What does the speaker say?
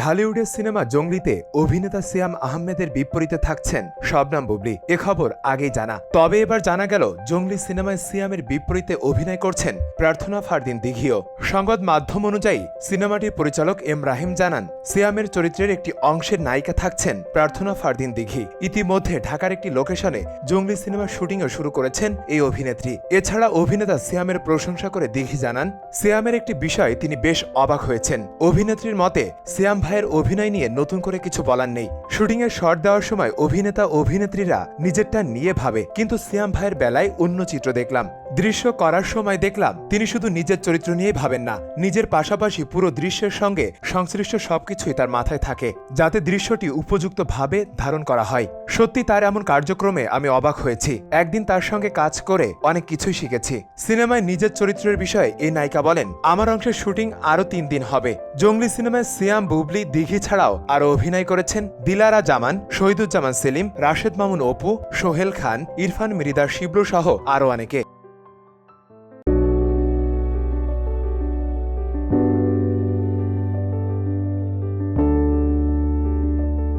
ঢালিউডের cinema জঙ্গলিতে অভিনেতা সিয়াম আহমেদের বিপরীতে থাকছেন শবনাম বুবলি। এ খবর আগেই জানা। তবে এবার জানা গেল, জঙ্গলি সিনেমায় সিয়ামের বিপরীতে অভিনয় করছেন প্রার্থনা ফারদিন দিঘিও। সংবাদ মাধ্যম অনুযায়ী, সিনেমাটির পরিচালক এম রাহিম জানান, সিয়ামের চরিত্রের একটি অংশের নায়িকা থাকছেন প্রার্থনা ফারদিন দিঘি। ইতিমধ্যে ঢাকার একটি লোকেশনে জঙ্গলি সিনেমার শুটিংও শুরু করেছেন এই অভিনেত্রী। এছাড়া অভিনেতা সিয়ামের প্রশংসা করে দিঘি জানান, সিয়ামের একটি বিষয় তিনি বেশ অবাক হয়েছেন। অভিনেত্রীর মতে, সিয়াম ভাইয়ের অভিনয় নিয়ে নতুন করে কিছু বলার নেই। শট দেওয়ার সময় অভিনেতা, অভিনেত্রীরা নিজেরটা নিয়ে ভাবে। কিন্তু সিয়াম ভাইয়ের বেলায় অন্য চিত্র দেখলাম। দৃশ্য করার সময় দেখলাম, তিনি শুধু নিজের চরিত্র নিয়েই ভাবেন না, নিজের পাশাপাশি পুরো দৃশ্যের সঙ্গে সংশ্লিষ্ট সবকিছুই তার মাথায় থাকে, যাতে দৃশ্যটি উপযুক্তভাবে ধারণ করা হয়। সত্যি তার এমন কার্যক্রমে আমি অবাক হয়েছি। একদিন তার সঙ্গে কাজ করে অনেক কিছুই শিখেছি। সিনেমায় নিজের চরিত্রের বিষয়ে এই নায়িকা বলেন, আমার অংশের শুটিং আরও তিন দিন হবে। জঙ্গলি সিনেমায় সিয়াম বুবলি দিঘি ছাড়াও আরও অভিনয় করেছেন দিলারা জামান, শহীদুজ্জামান সেলিম, রাশেদ মামুন অপু, সোহেল খান, ইরফান মিরিদার শিবলু সহ আরও অনেকে।